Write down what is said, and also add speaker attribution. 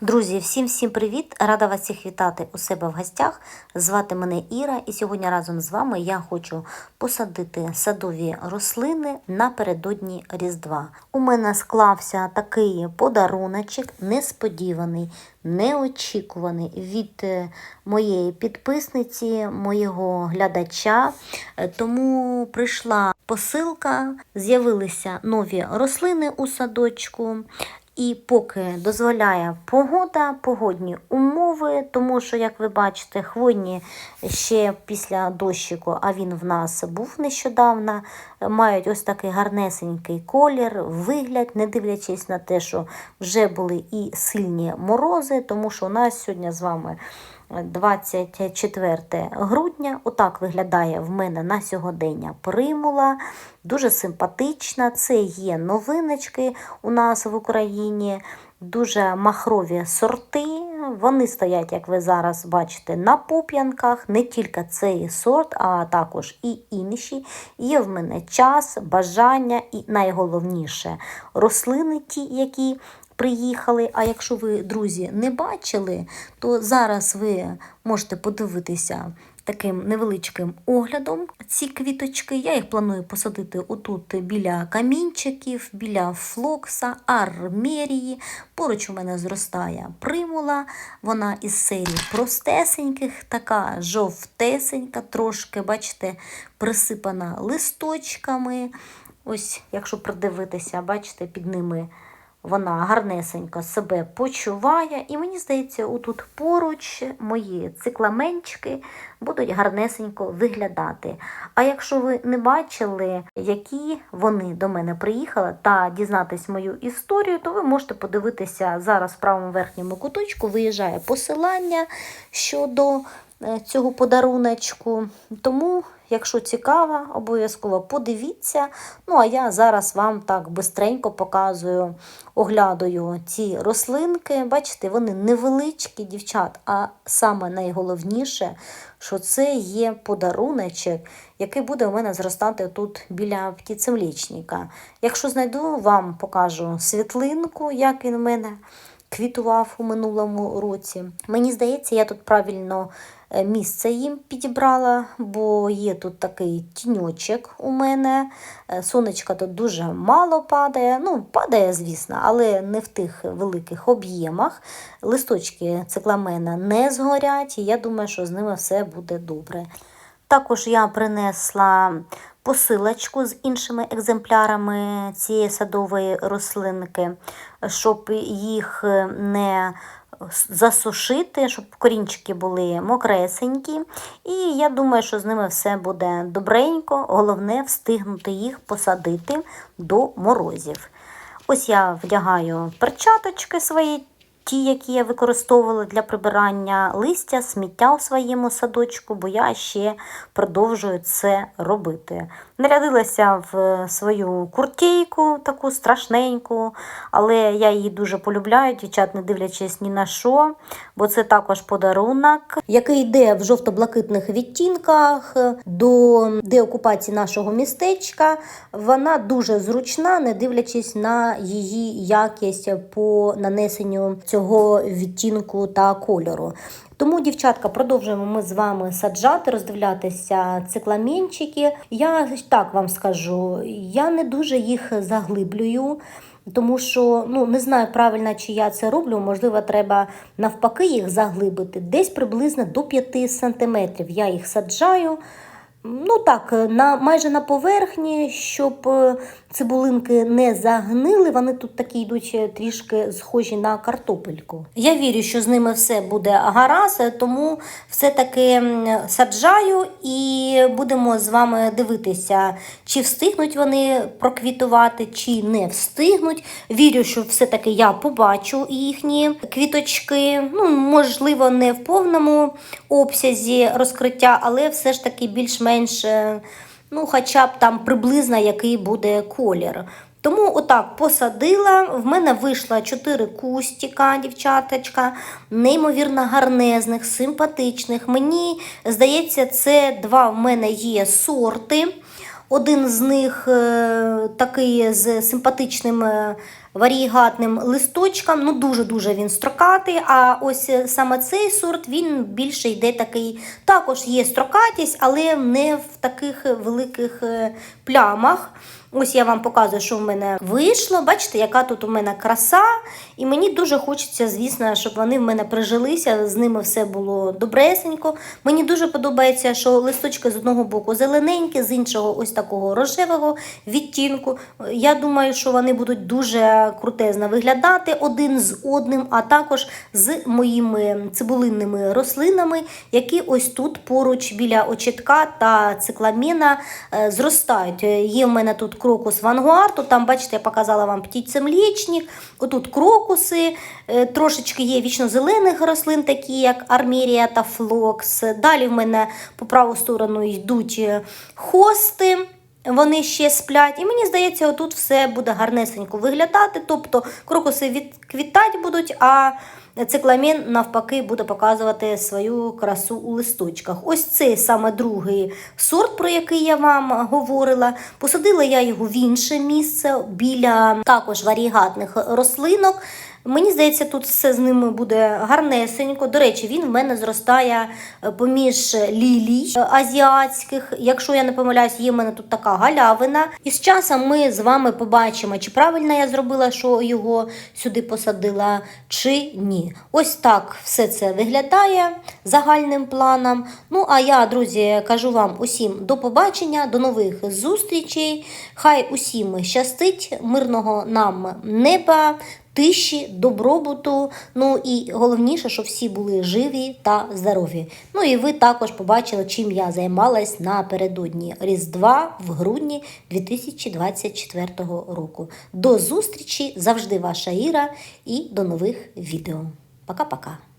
Speaker 1: Друзі, всім всім привіт! Рада вас всіх вітати у себе в гостях. Звати мене Іра, і сьогодні разом з вами я хочу посадити садові рослини напередодні Різдва. У мене склався такий подаруночок, несподіваний, неочікуваний від е, моєї підписниці, моєго глядача. Е, Тому прийшла посилка, з'явилися нові рослини у садочку. І поки дозволяє погода, погодні умови, тому що, як ви бачите, хвойні ще після дощику, а він в нас був нещодавно, мають ось такий гарнесенький колір, вигляд, не дивлячись на те, що вже були і сильні морози, тому що у нас сьогодні з вами 24 грудня. Отак виглядає в мене на сьогодення примула. Дуже симпатична. Це є новиночки у нас в Україні. Дуже махрові сорти. Вони стоять, як ви зараз бачите, на пуп'янках. Не тільки цей сорт, а також і інші. Є в мене час, бажання і найголовніше рослини, ті, які приїхали. А якщо ви, друзі, не бачили, то зараз ви можете подивитися таким невеличким оглядом ці квіточки. Я їх планую посадити отут біля камінчиків, біля флокса, армерії. Поруч у мене зростає примула. Вона із серії простесеньких, така жовтесенька, трошки, бачите, присипана листочками. Ось, якщо придивитися, бачите, під ними вона гарнесенько себе почуває. І мені здається, отут поруч мої цикламенчики будуть гарнесенько виглядати. А якщо ви не бачили, які вони до мене приїхали, та дізнатись мою історію, то ви можете подивитися зараз в правому верхньому куточку, виїжджає посилання щодо е, цього подаруночку. Тому Якщо цікаво, обов'язково подивіться. Ну, а я зараз вам так бистренько показую, оглядаю ці рослинки. Бачите, вони невеличкі, дівчат, а саме найголовніше, що це є подаруночок, який буде у мене зростати тут біля птицемлічника. Якщо знайду, вам покажу світлинку, як він у мене квітував у минулому році. Мені здається, я тут правильно місце їм підібрала, бо є тут такий тіньочок у мене. Е, Сонечка тут дуже мало падає. Ну, падає, звісно, але не в тих великих об'ємах. Листочки цикламена не згорять, і я думаю, що з ними все буде добре. Також я принесла посилочку з іншими екземплярами цієї садової рослинки, щоб їх не засушити, щоб корінчики були мокресенькі. І я думаю, що з ними все буде добренько. Головне встигнути їх посадити до морозів. Ось я вдягаю перчаточки свої ті, які я використовувала для прибирання листя, сміття у своєму садочку, бо я ще продовжую це робити. Нарядилася в свою куртейку, таку страшненьку, але я її дуже полюбляю, дівчат, не дивлячись ні на що, бо це також подарунок, який йде в жовто-блакитних відтінках до деокупації нашого містечка. Вона дуже зручна, не дивлячись на її якість по нанесенню цього відтінку та кольору. Тому, дівчатка, продовжуємо ми з вами саджати, роздивлятися цикламенчики. Я так вам скажу, я не дуже їх заглиблюю. Тому що ну не знаю правильно, чи я це роблю. Можливо, треба навпаки їх заглибити. Десь приблизно до 5 см я їх саджаю. Ну так, на, майже на поверхні, щоб е, цибулинки не загнили, вони тут такі йдуть трішки схожі на картопельку. Я вірю, що з ними все буде гаразд, тому все-таки саджаю і будемо з вами дивитися, чи встигнуть вони проквітувати, чи не встигнуть. Вірю, що все-таки я побачу їхні квіточки. Ну, Можливо, не в повному обсязі розкриття, але все ж таки більш-менш, е, ну, хоча б там приблизно який буде колір. Тому отак посадила. В мене вийшло 4 кустика, дівчаточка, неймовірно гарнезних, симпатичних. Мені здається, це два в мене є сорти. Один з них е, такий з симпатичним е, варігатним листочком. Ну, дуже-дуже він строкатий. А ось е, саме цей сорт він більше йде такий. Також є строкатість, але не в таких великих е, плямах. Ось я вам показую, що в мене вийшло. Бачите, яка тут у мене краса. І мені дуже хочеться, звісно, щоб вони в мене прижилися, з ними все було добресенько. Мені дуже подобається, що листочки з одного боку зелененькі, з іншого ось такого рожевого відтінку. Я думаю, що вони будуть дуже крутезно виглядати один з одним, а також з моїми цибулинними рослинами, які ось тут поруч біля очітка та цикламена е, зростають. Е, Є в мене тут крокус вангуарту, там, бачите, я показала вам птицемлічник, отут крокуси, е, трошечки є вічно-зелених рослин, такі як армерія та флокс. Далі в мене по праву сторону йдуть хости. Вони ще сплять, і мені здається, отут все буде гарнесенько виглядати. Тобто крокуси відквітати будуть, а цикламен навпаки буде показувати свою красу у листочках. Ось цей саме другий сорт, про який я вам говорила. Посадила я його в інше місце біля також варігатних рослинок. Мені здається, тут все з ними буде гарнесенько. До речі, він в мене зростає е, поміж лілій е, азіатських. Якщо я не помиляюсь, є в мене тут така галявина. І з часом ми з вами побачимо, чи правильно я зробила, що його сюди посадила, чи ні. Ось так все це виглядає загальним планом. Ну, а я, друзі, кажу вам усім до побачення, до нових зустрічей. Хай усім щастить, мирного нам неба тиші, добробуту. Ну і головніше, щоб всі були живі та здорові. Ну і ви також побачили, чим я займалась напередодні Різдва в грудні 2024 року. До зустрічі! Завжди ваша Іра і до нових відео. Пока-пока.